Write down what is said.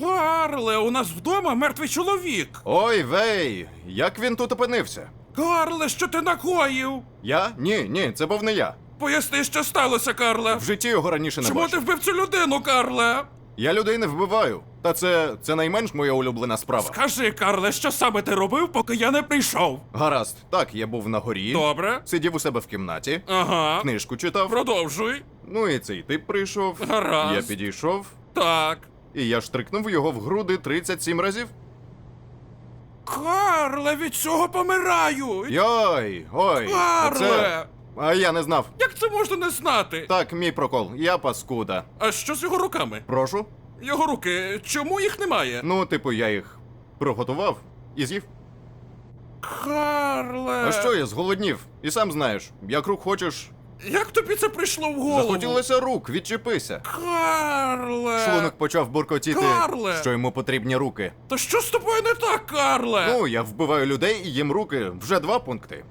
Карле, у нас вдома мертвий чоловік. Ой, вей, як він тут опинився? Карле, що ти накоїв? Я? Ні, ні, це був не я. Поясни, що сталося, Карле. В житті його раніше не Чому бачив. ти вбив цю людину, Карле? Я людей не вбиваю. Та це, це найменш моя улюблена справа. Скажи, Карле, що саме ти робив, поки я не прийшов? Гаразд, так, я був на горі, Добре. сидів у себе в кімнаті, Ага. книжку читав. Продовжуй. Ну і цей тип прийшов. Гаразд. Я підійшов, Так. І я штрикнув його в груди 37 разів. Карле, від цього помирають. Йой, ой, Карле! оце... А я не знав. Як це можна не знати? Так, мій прокол, я паскуда. А що з його руками? Прошу. Його руки, чому їх немає? Ну, типу, я їх приготував і з'їв. Карле. А що я зголоднів? І сам знаєш, як рук хочеш. Як тобі це прийшло в голову? Захотілося рук, відчепися. Карле. Шлунок почав буркотіти, Карле! що йому потрібні руки. Та що з тобою не так, Карле? Ну, я вбиваю людей і їм руки вже два пункти.